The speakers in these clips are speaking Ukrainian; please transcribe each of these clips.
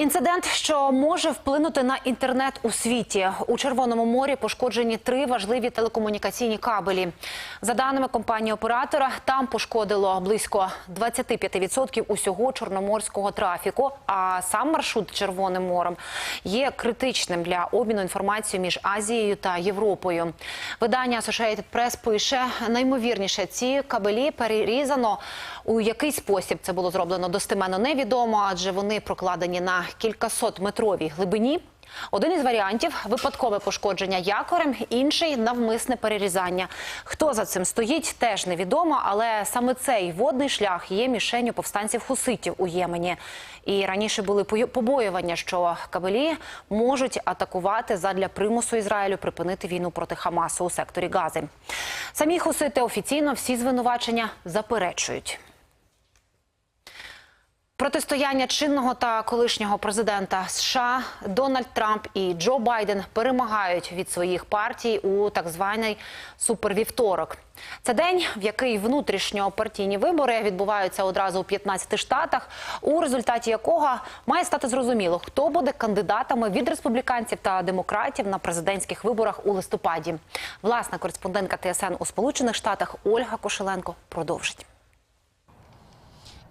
Інцидент, що може вплинути на інтернет у світі. У Червоному морі пошкоджені три важливі телекомунікаційні кабелі. За даними компанії оператора, там пошкодило близько 25% усього чорноморського трафіку. А сам маршрут Червоним морем є критичним для обміну інформацією між Азією та Європою. Видання Associated Press пише, наймовірніше ці кабелі перерізано. У який спосіб це було зроблено достеменно невідомо, адже вони прокладені на кількасотметровій глибині. Один із варіантів випадкове пошкодження якорем, інший навмисне перерізання. Хто за цим стоїть, теж невідомо, але саме цей водний шлях є мішенню повстанців хуситів у Ємені. І раніше були побоювання, що кабелі можуть атакувати задля примусу Ізраїлю припинити війну проти Хамасу у секторі Гази. Самі хусити офіційно всі звинувачення заперечують. Протистояння чинного та колишнього президента США Дональд Трамп і Джо Байден перемагають від своїх партій у так званий супервівторок. Це день, в який внутрішньопартійні вибори відбуваються одразу у 15 штатах, у результаті якого має стати зрозуміло, хто буде кандидатами від республіканців та демократів на президентських виборах у листопаді. Власна кореспондентка ТСН у Сполучених Штатах Ольга Кошеленко продовжить.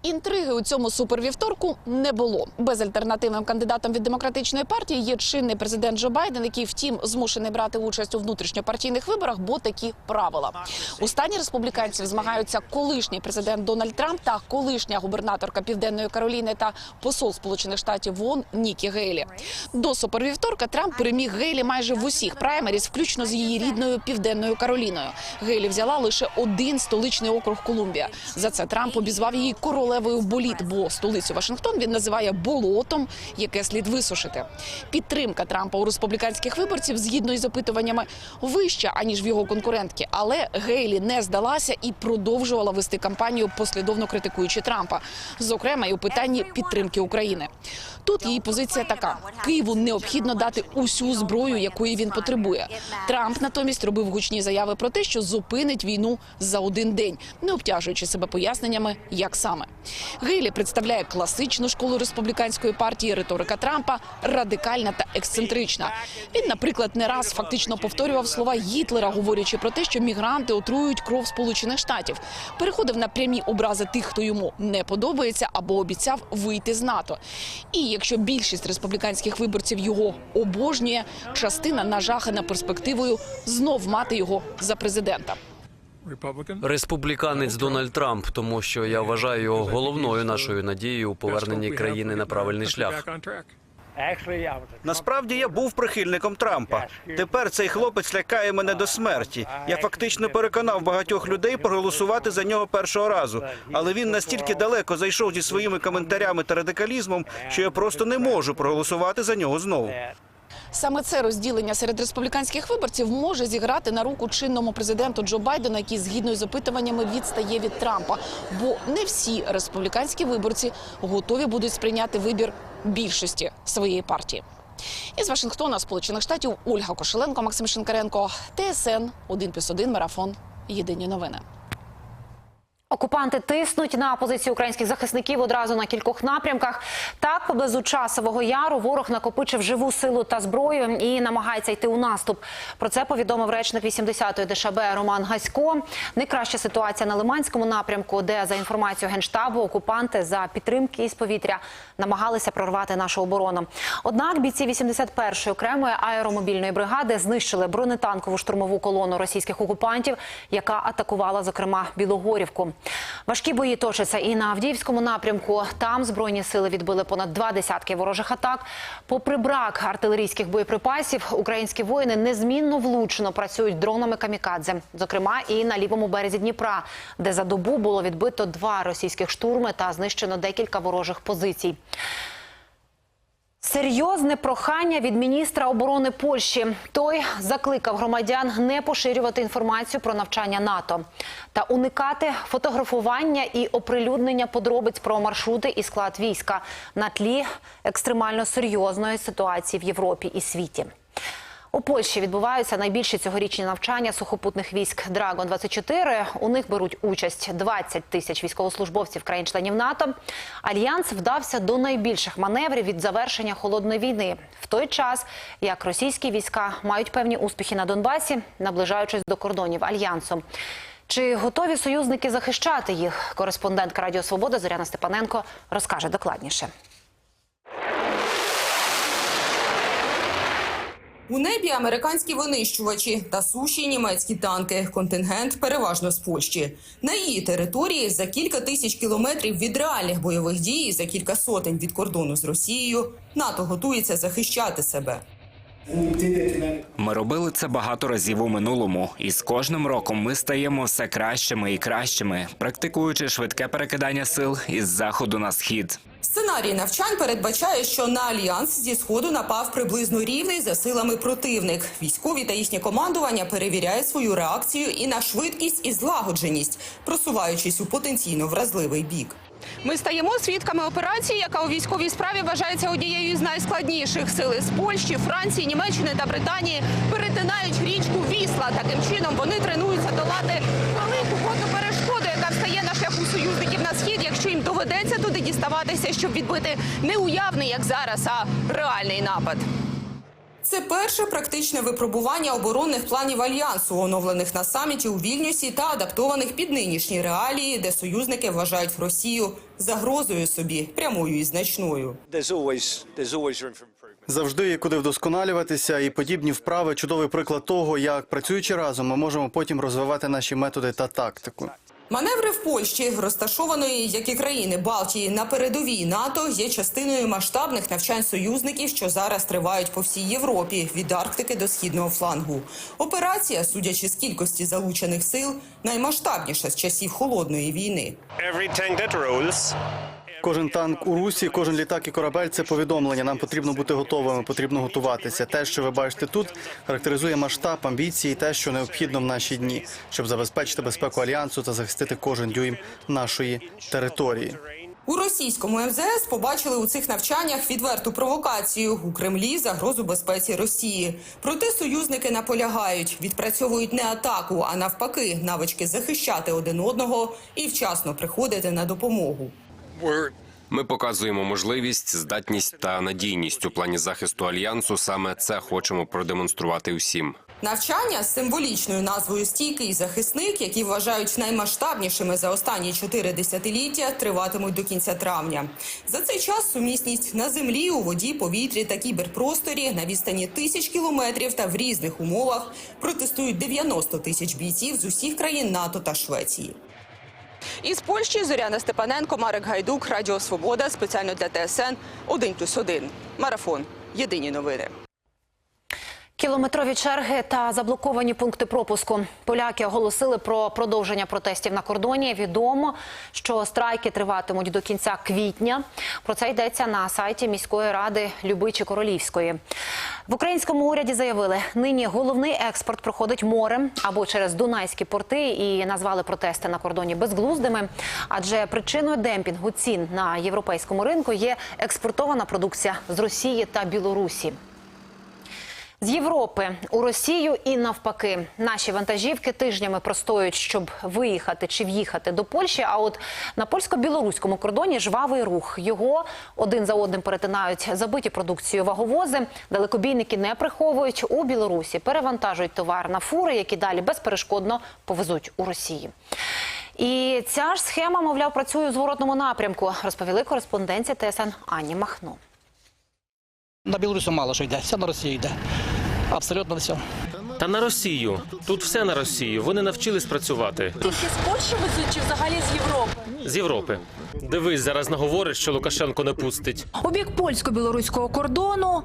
Інтриги у цьому супервівторку не було. Безальтернативним кандидатом від демократичної партії є чинний президент Джо Байден, який, втім, змушений брати участь у внутрішньопартійних виборах, бо такі правила. У стані республіканців змагаються колишній президент Дональд Трамп та колишня губернаторка Південної Кароліни та посол Сполучених Штатів ВОН Нікі Гейлі. До супервівторка Трамп переміг Гейлі майже в усіх праймеріз, включно з її рідною Південною Кароліною. Гейлі взяла лише один столичний округ Колумбія. За це Трамп обізвав її королевою боліт, бо столицю Вашингтон він називає болотом, яке слід висушити. Підтримка Трампа у республіканських виборців, згідно із опитуваннями, вища аніж в його конкурентки. Але Гейлі не здалася і продовжувала вести кампанію, послідовно критикуючи Трампа, зокрема і у питанні підтримки України. Тут її позиція така: Києву необхідно дати усю зброю, якої він потребує. Трамп натомість робив гучні заяви про те, що зупинить війну за один день, не обтяжуючи себе поясненнями, як саме. Гейлі представляє класичну школу республіканської партії. Риторика Трампа радикальна та ексцентрична. Він, наприклад, не раз фактично повторював слова Гітлера, говорячи про те, що мігранти отруюють кров Сполучених Штатів. Переходив на прямі образи тих, хто йому не подобається, або обіцяв вийти з НАТО. І якщо більшість республіканських виборців його обожнює, частина нажахана перспективою знов мати його за президента. Республіканець Дональд Трамп, тому що я вважаю його головною нашою надією у поверненні країни на правильний шлях. Насправді я був прихильником Трампа. Тепер цей хлопець лякає мене до смерті. Я фактично переконав багатьох людей проголосувати за нього першого разу. Але він настільки далеко зайшов зі своїми коментарями та радикалізмом, що я просто не можу проголосувати за нього знову. Саме це розділення серед республіканських виборців може зіграти на руку чинному президенту Джо Байдена, який згідно з опитуваннями відстає від Трампа. Бо не всі республіканські виборці готові будуть сприйняти вибір більшості своєї партії. Із Вашингтона, Сполучених Штатів, Ольга Кошеленко, Максим Шинкаренко, ТСН 1+,1 Марафон. Єдині новини. Окупанти тиснуть на позиції українських захисників одразу на кількох напрямках. Так, поблизу часового яру ворог накопичив живу силу та зброю і намагається йти у наступ. Про це повідомив речник 80-ї ДШБ Роман Гасько. Найкраща ситуація на Лиманському напрямку, де за інформацією генштабу окупанти за підтримки із повітря намагалися прорвати нашу оборону. Однак бійці 81-ї окремої аеромобільної бригади знищили бронетанкову штурмову колону російських окупантів, яка атакувала зокрема Білогорівку. Важкі бої точаться і на Авдіївському напрямку. Там збройні сили відбили понад два десятки ворожих атак. Попри брак артилерійських боєприпасів, українські воїни незмінно влучно працюють дронами камікадзе, зокрема і на лівому березі Дніпра, де за добу було відбито два російських штурми та знищено декілька ворожих позицій. Серйозне прохання від міністра оборони Польщі. Той закликав громадян не поширювати інформацію про навчання НАТО та уникати фотографування і оприлюднення подробиць про маршрути і склад війська на тлі екстремально серйозної ситуації в Європі і світі. У Польщі відбуваються найбільші цьогорічні навчання сухопутних військ Драгон 24 У них беруть участь 20 тисяч військовослужбовців країн-членів НАТО. Альянс вдався до найбільших маневрів від завершення холодної війни. В той час як російські війська мають певні успіхи на Донбасі, наближаючись до кордонів альянсу. Чи готові союзники захищати їх? Кореспондентка Радіо Свобода Зоряна Степаненко розкаже докладніше. У небі американські винищувачі та суші німецькі танки. Контингент переважно з Польщі. На її території за кілька тисяч кілометрів від реальних бойових дій, за кілька сотень від кордону з Росією, НАТО готується захищати себе. Ми робили це багато разів у минулому, і з кожним роком ми стаємо все кращими і кращими, практикуючи швидке перекидання сил із заходу на схід. Сценарій навчань передбачає, що на альянс зі сходу напав приблизно рівний за силами противник. Військові та їхнє командування перевіряють свою реакцію і на швидкість і злагодженість, просуваючись у потенційно вразливий бік. Ми стаємо свідками операції, яка у військовій справі вважається однією з найскладніших. Сили з Польщі, Франції, Німеччини та Британії перетинають річку Вісла. Таким чином вони тренуються долати велику водну перешкоду, яка встає на шляху союзників на схід, якщо їм доведеться туди діставатися, щоб відбити не уявний, як зараз, а реальний напад. Це перше практичне випробування оборонних планів альянсу, оновлених на саміті у Вільнюсі та адаптованих під нинішні реалії, де союзники вважають Росію загрозою собі прямою і значною. Завжди є куди вдосконалюватися, і подібні вправи чудовий приклад того, як працюючи разом, ми можемо потім розвивати наші методи та тактику. Маневри в Польщі, розташованої, як і країни Балтії, на передовій НАТО, є частиною масштабних навчань союзників, що зараз тривають по всій Європі від Арктики до східного флангу. Операція, судячи з кількості залучених сил, наймасштабніша з часів холодної війни. Кожен танк у русі, кожен літак і корабель це повідомлення. Нам потрібно бути готовими, потрібно готуватися. Те, що ви бачите тут, характеризує масштаб амбіції, і те, що необхідно в наші дні, щоб забезпечити безпеку альянсу та захистити кожен дюйм нашої території. У російському МЗС побачили у цих навчаннях відверту провокацію у Кремлі загрозу безпеці Росії. Проте союзники наполягають, відпрацьовують не атаку, а навпаки, навички захищати один одного і вчасно приходити на допомогу. Ми показуємо можливість, здатність та надійність у плані захисту альянсу. Саме це хочемо продемонструвати усім. Навчання з символічною назвою Стійкий захисник, які вважають наймасштабнішими за останні чотири десятиліття, триватимуть до кінця травня. За цей час сумісність на землі, у воді, повітрі та кіберпросторі на відстані тисяч кілометрів та в різних умовах протестують 90 тисяч бійців з усіх країн НАТО та Швеції. Із Польщі Зоряна Степаненко, Марек Гайдук, Радіо Свобода, спеціально для ТСН 1+,1. Марафон. Єдині новини. Кілометрові черги та заблоковані пункти пропуску. Поляки оголосили про продовження протестів на кордоні. Відомо, що страйки триватимуть до кінця квітня. Про це йдеться на сайті міської ради Любичі Королівської. В українському уряді заявили, нині головний експорт проходить морем або через Дунайські порти і назвали протести на кордоні безглуздими. Адже причиною демпінгу цін на європейському ринку є експортована продукція з Росії та Білорусі. З Європи у Росію і навпаки наші вантажівки тижнями простоюють, щоб виїхати чи в'їхати до Польщі. А от на польсько-білоруському кордоні жвавий рух. Його один за одним перетинають забиті продукцією ваговози. Далекобійники не приховують у Білорусі, перевантажують товар на фури, які далі безперешкодно повезуть у Росію. І ця ж схема, мовляв, працює у зворотному напрямку, розповіли кореспонденція ТСН Ані Махно. На Білорусі мало що йде, все на Росію йде. Абсолютно все. Та на Росію. Тут все на Росію. Вони навчились працювати. Тільки з Польщі везуть чи взагалі з Європи? З Європи. Дивись, зараз наговориш, що Лукашенко не пустить. У бік польсько-білоруського кордону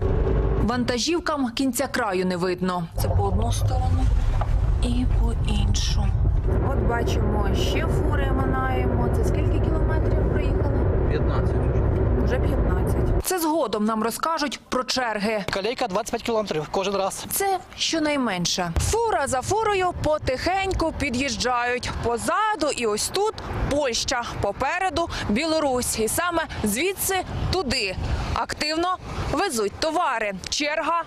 вантажівкам кінця краю не видно. Це по одну сторону і по іншу. От бачимо, ще фури минаємо. Це скільки кілометрів проїхали? 15. Вже 15. Це згодом нам розкажуть про черги. Калейка 25 кілометрів кожен раз. Це щонайменше. Фура за фурою потихеньку під'їжджають. Позаду і ось тут Польща, попереду Білорусь. І саме звідси туди Активно везуть товари. Черга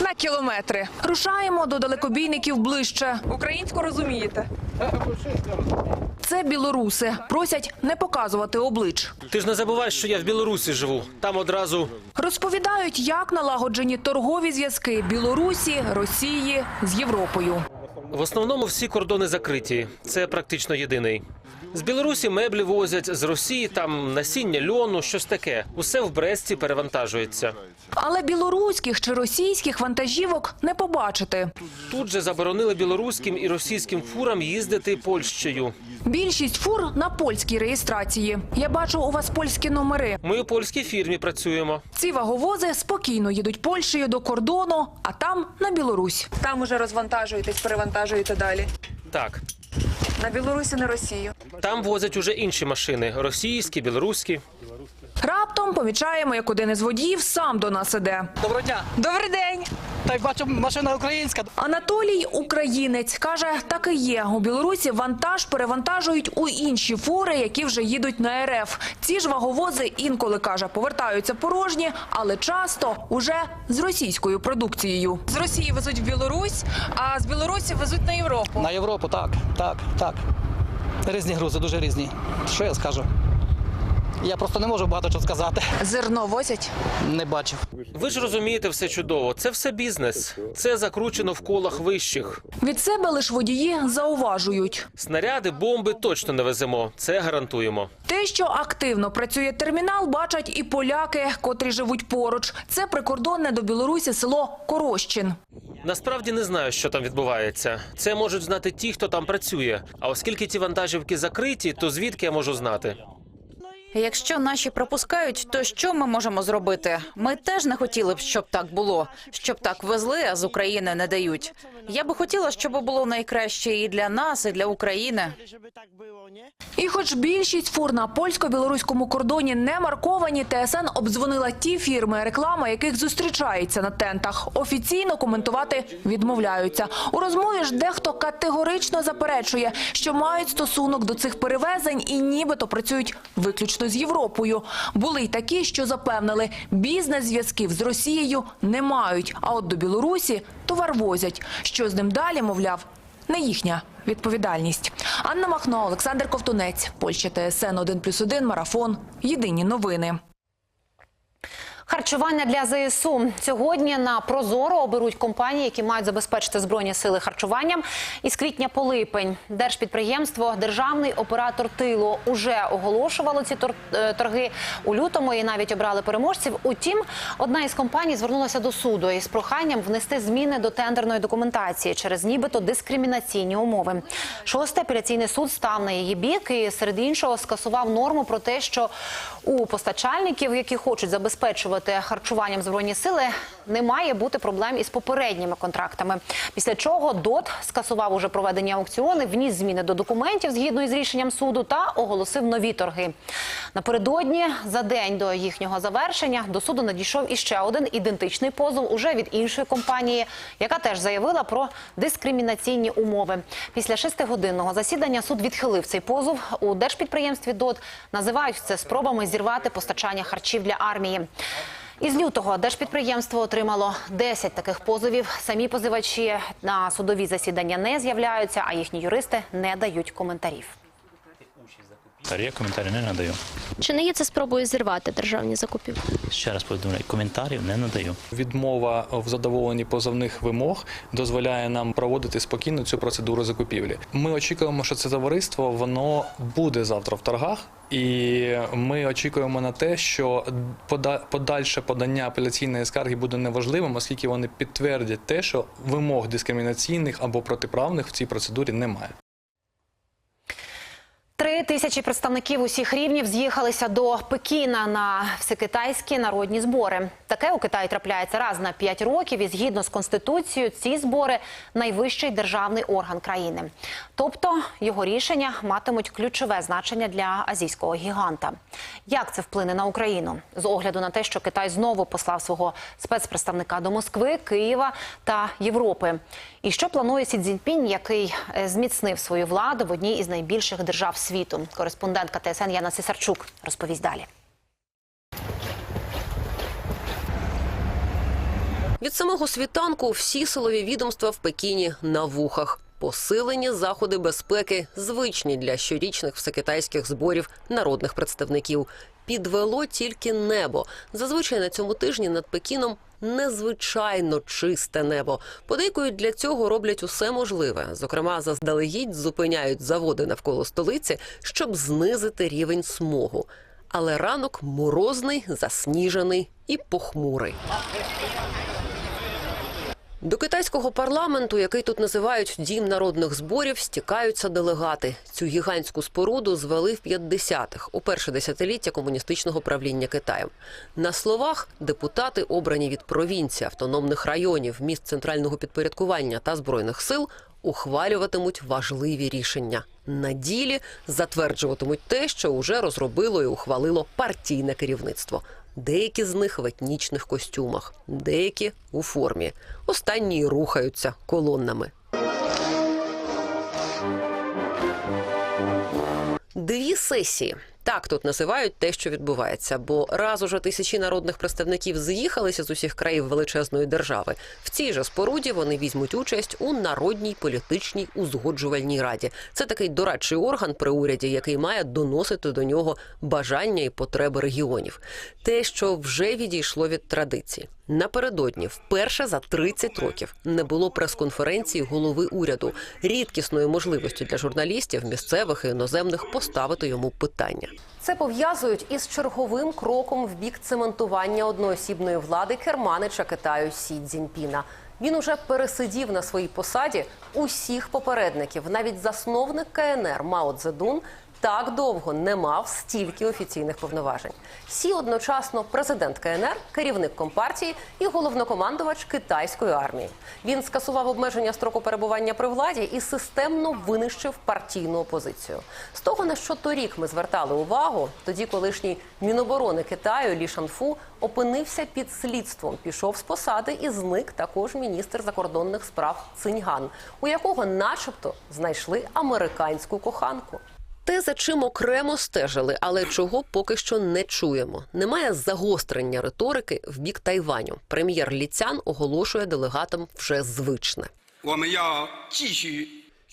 на кілометри. Рушаємо до далекобійників ближче. Українську розумієте? Це білоруси. Просять не показувати облич. Ти ж не забувай, що я в Білорусі живу. Там одразу Розповідають, як налагоджені торгові зв'язки Білорусі, Росії з Європою. в основному всі кордони закриті. Це практично єдиний. З Білорусі меблі возять, з Росії там насіння льону, щось таке. Усе в Бресті перевантажується. Але білоруських чи російських вантажівок не побачити. Тут же заборонили білоруським і російським фурам їздити Польщею. Більшість фур на польській реєстрації. Я бачу у вас польські номери. Ми у польській фірмі працюємо. Ці ваговози спокійно їдуть Польщею до кордону, а там на Білорусь. Там уже розвантажуєтесь, перевантажуєте далі. Так, На Білорусі, на Росію. там возять уже інші машини: російські, білоруські. Раптом помічаємо, як один із водіїв сам до нас іде. Доброго дня. Добрий день. Так бачу, машина українська. Анатолій українець каже, так і є. У Білорусі вантаж перевантажують у інші фури, які вже їдуть на РФ. Ці ж ваговози інколи каже, повертаються порожні, але часто уже з російською продукцією. З Росії везуть в Білорусь, а з Білорусі везуть на Європу. На Європу, так, так, так. Різні грузи, дуже різні. Що я скажу? Я просто не можу багато чого сказати. Зерно возять. Не бачив. Ви ж розумієте все чудово. Це все бізнес. Це закручено в колах вищих. Від себе лиш водії зауважують. Снаряди, бомби точно не веземо. Це гарантуємо. Те, що активно працює термінал, бачать і поляки, котрі живуть поруч. Це прикордонне до Білорусі село Корощин. Насправді не знаю, що там відбувається. Це можуть знати ті, хто там працює. А оскільки ті вантажівки закриті, то звідки я можу знати? Якщо наші пропускають, то що ми можемо зробити? Ми теж не хотіли б, щоб так було, щоб так везли, а з України не дають. Я би хотіла, щоб було найкраще і для нас, і для України. І хоч більшість фур на польсько-білоруському кордоні не марковані, ТСН обдзвонила ті фірми, реклама яких зустрічається на тентах. Офіційно коментувати відмовляються. У розмові ж дехто категорично заперечує, що мають стосунок до цих перевезень і нібито працюють виключно з Європою. Були й такі, що запевнили, бізнес-зв'язків з Росією не мають, а от до Білорусі товар возять. Що з ним далі, мовляв, не їхня відповідальність. Анна Махно, Олександр Ковтунець, Польща ТСН 1+,1, Марафон. Єдині новини. Харчування для ЗСУ сьогодні на Прозоро оберуть компанії, які мають забезпечити збройні сили харчуванням. Із квітня по липень держпідприємство Державний оператор тилу уже оголошувало ці е, торги у лютому і навіть обрали переможців. Утім, одна із компаній звернулася до суду із проханням внести зміни до тендерної документації через нібито дискримінаційні умови. Шостий апеляційний суд став на її бік і серед іншого скасував норму про те, що у постачальників, які хочуть забезпечувати харчуванням збройні сили, не має бути проблем із попередніми контрактами. Після чого ДОТ скасував уже проведення аукціони, вніс зміни до документів згідно із рішенням суду та оголосив нові торги. Напередодні за день до їхнього завершення до суду надійшов іще один ідентичний позов уже від іншої компанії, яка теж заявила про дискримінаційні умови. Після шестигодинного засідання суд відхилив цей позов. У держпідприємстві ДОТ називають це спробами зірвати постачання харчів для армії. Із лютого держпідприємство отримало 10 таких позовів. Самі позивачі на судові засідання не з'являються, а їхні юристи не дають коментарів. Я коментарі не надаю. Чи не є це спробою зірвати державні закупівлі? Ще раз повідомляю, коментарів не надаю. Відмова в задоволенні позовних вимог дозволяє нам проводити спокійно цю процедуру закупівлі. Ми очікуємо, що це товариство воно буде завтра в торгах, і ми очікуємо на те, що пода- подальше подання апеляційної скарги буде неважливим, оскільки вони підтвердять те, що вимог дискримінаційних або протиправних в цій процедурі немає. Тисячі представників усіх рівнів з'їхалися до Пекіна на всекитайські народні збори. Таке у Китаї трапляється раз на п'ять років, і згідно з конституцією, ці збори найвищий державний орган країни. Тобто його рішення матимуть ключове значення для азійського гіганта. Як це вплине на Україну з огляду на те, що Китай знову послав свого спецпредставника до Москви, Києва та Європи? І що планує Сі Цзіньпінь, який е, зміцнив свою владу в одній із найбільших держав світу? світу. Кореспондентка ТСН Яна Сесарчук розповість далі. Від самого світанку всі силові відомства в Пекіні на вухах. Посилені заходи безпеки звичні для щорічних всекитайських зборів народних представників. Підвело тільки небо. Зазвичай на цьому тижні над Пекіном незвичайно чисте небо. Подейкують для цього роблять усе можливе. Зокрема, заздалегідь зупиняють заводи навколо столиці, щоб знизити рівень смогу. Але ранок морозний, засніжений і похмурий. До китайського парламенту, який тут називають дім народних зборів, стікаються делегати. Цю гігантську споруду звели в 50-х, у перше десятиліття комуністичного правління Китаєм. На словах депутати, обрані від провінцій, автономних районів, міст центрального підпорядкування та збройних сил, ухвалюватимуть важливі рішення. На ділі затверджуватимуть те, що уже розробило і ухвалило партійне керівництво. Деякі з них в етнічних костюмах, деякі у формі. Останні рухаються колоннами. Дві сесії. Так тут називають те, що відбувається, бо раз уже тисячі народних представників з'їхалися з усіх країв величезної держави. В цій же споруді вони візьмуть участь у народній політичній узгоджувальній раді. Це такий дорадчий орган при уряді, який має доносити до нього бажання і потреби регіонів. Те, що вже відійшло від традиції. Напередодні, вперше за 30 років, не було прес-конференції голови уряду, рідкісної можливості для журналістів місцевих і іноземних поставити йому питання. Це пов'язують із черговим кроком в бік цементування одноосібної влади керманича Китаю Сі Цзіньпіна. Він уже пересидів на своїй посаді усіх попередників. Навіть засновник КНР Мао Цзедун так довго не мав стільки офіційних повноважень. Сі одночасно президент КНР, керівник компартії і головнокомандувач китайської армії. Він скасував обмеження строку перебування при владі і системно винищив партійну опозицію. З того на що торік ми звертали увагу, тоді колишній міноборони Китаю Лі Шанфу опинився під слідством, пішов з посади і зник також міністр закордонних справ Циньган, у якого, начебто, знайшли американську коханку. Те, за чим окремо стежили, але чого поки що не чуємо. Немає загострення риторики в бік Тайваню. Прем'єр Ліцян оголошує делегатам вже звичне.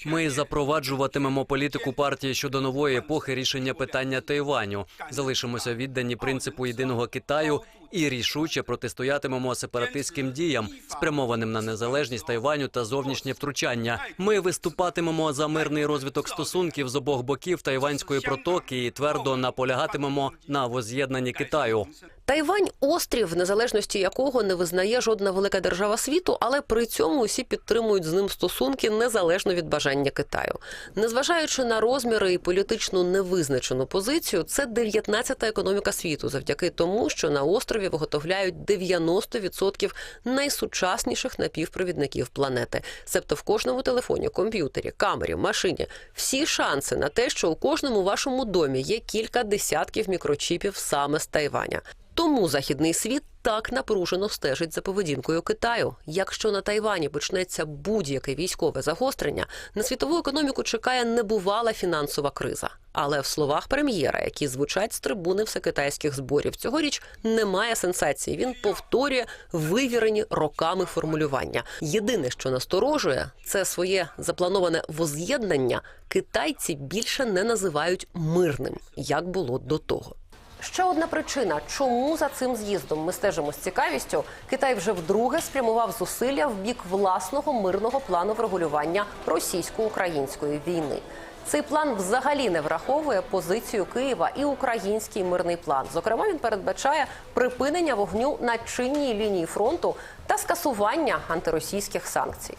Ми запроваджуватимемо політику партії щодо нової епохи рішення питання Тайваню. Залишимося віддані принципу єдиного Китаю і рішуче протистоятимемо сепаратистським діям, спрямованим на незалежність Тайваню та зовнішнє втручання. Ми виступатимемо за мирний розвиток стосунків з обох боків Тайванської протоки і твердо наполягатимемо на воз'єднанні Китаю. Тайвань острів, незалежності якого не визнає жодна велика держава світу, але при цьому усі підтримують з ним стосунки незалежно від бажання Китаю. Незважаючи на розміри і політичну невизначену позицію, це 19-та економіка світу, завдяки тому, що на острові виготовляють 90% найсучасніших напівпровідників планети. Себто в кожному телефоні, комп'ютері, камері, машині всі шанси на те, що у кожному вашому домі є кілька десятків мікрочіпів саме з Тайваня. Тому західний світ так напружено стежить за поведінкою Китаю. Якщо на Тайвані почнеться будь-яке військове загострення, на світову економіку чекає небувала фінансова криза. Але в словах прем'єра, які звучать з трибуни всекитайських зборів, цьогоріч немає сенсації. Він повторює вивірені роками формулювання. Єдине, що насторожує, це своє заплановане воз'єднання. Китайці більше не називають мирним, як було до того. Ще одна причина, чому за цим з'їздом ми стежимо з цікавістю. Китай вже вдруге спрямував зусилля в бік власного мирного плану врегулювання російсько-української війни. Цей план взагалі не враховує позицію Києва і український мирний план. Зокрема, він передбачає припинення вогню на чинній лінії фронту та скасування антиросійських санкцій.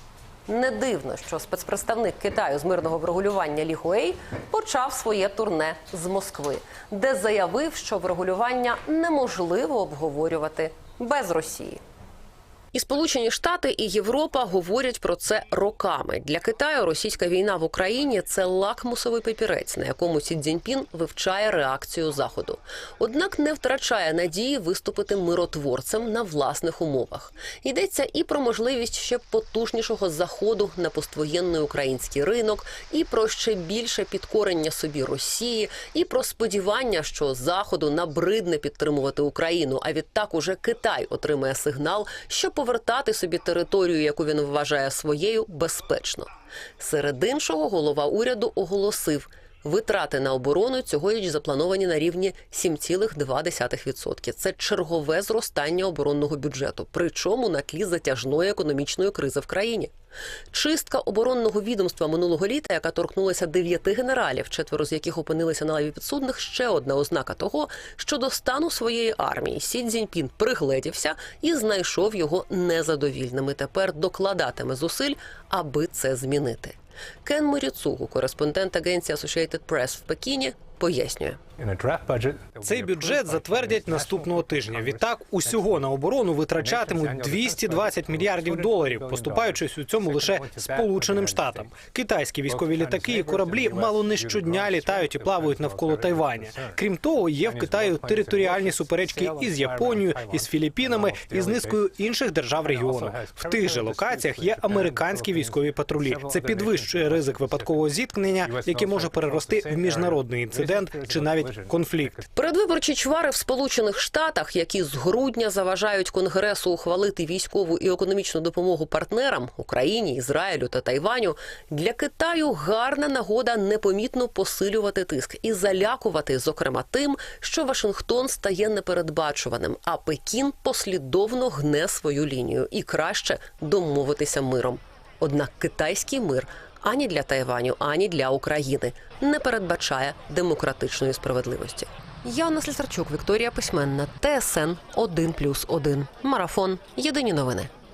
Не дивно, що спецпредставник Китаю з мирного врегулювання Лі Хуей почав своє турне з Москви, де заявив, що врегулювання неможливо обговорювати без Росії. І Сполучені Штати і Європа говорять про це роками. Для Китаю російська війна в Україні це лакмусовий папірець, на якому Сі Цзіньпін вивчає реакцію заходу. Однак не втрачає надії виступити миротворцем на власних умовах. Йдеться і про можливість ще потужнішого заходу на поствоєнний український ринок, і про ще більше підкорення собі Росії, і про сподівання, що заходу набридне підтримувати Україну. А відтак уже Китай отримає сигнал, що повертати собі територію, яку він вважає своєю, безпечно. Серед іншого, голова уряду оголосив. Витрати на оборону цьогоріч заплановані на рівні 7,2%. Це чергове зростання оборонного бюджету, причому на тлі затяжної економічної кризи в країні. Чистка оборонного відомства минулого літа, яка торкнулася дев'яти генералів, четверо з яких опинилися на лаві підсудних, ще одна ознака того, що до стану своєї армії Сі Цзіньпін пригледівся і знайшов його незадовільним. І тепер докладатиме зусиль, аби це змінити. Кен Моріцугу, кореспондент агенції Associated Press в Пекіні, пояснює. Цей бюджет затвердять наступного тижня. Відтак усього на оборону витрачатимуть 220 мільярдів доларів, поступаючись у цьому лише Сполученим Штатам. Китайські військові літаки і кораблі мало не щодня літають і плавають навколо Тайваня. Крім того, є в Китаю територіальні суперечки із Японією, із Філіппінами і з низкою інших держав регіону. В тих же локаціях є американські військові патрулі. Це підвищує ризик випадкового зіткнення, яке може перерости в міжнародний інцидент чи навіть конфлікт. Передвиборчі чвари в Сполучених Штатах, які з грудня заважають Конгресу ухвалити військову і економічну допомогу партнерам Україні, Ізраїлю та Тайваню, для Китаю гарна нагода непомітно посилювати тиск і залякувати, зокрема, тим, що Вашингтон стає непередбачуваним, а Пекін послідовно гне свою лінію і краще домовитися миром. Однак китайський мир ані для Тайваню, ані для України не передбачає демократичної справедливості. Яна Слісарчук, Вікторія Письменна, ТСН 1+,1. Марафон. Єдині новини.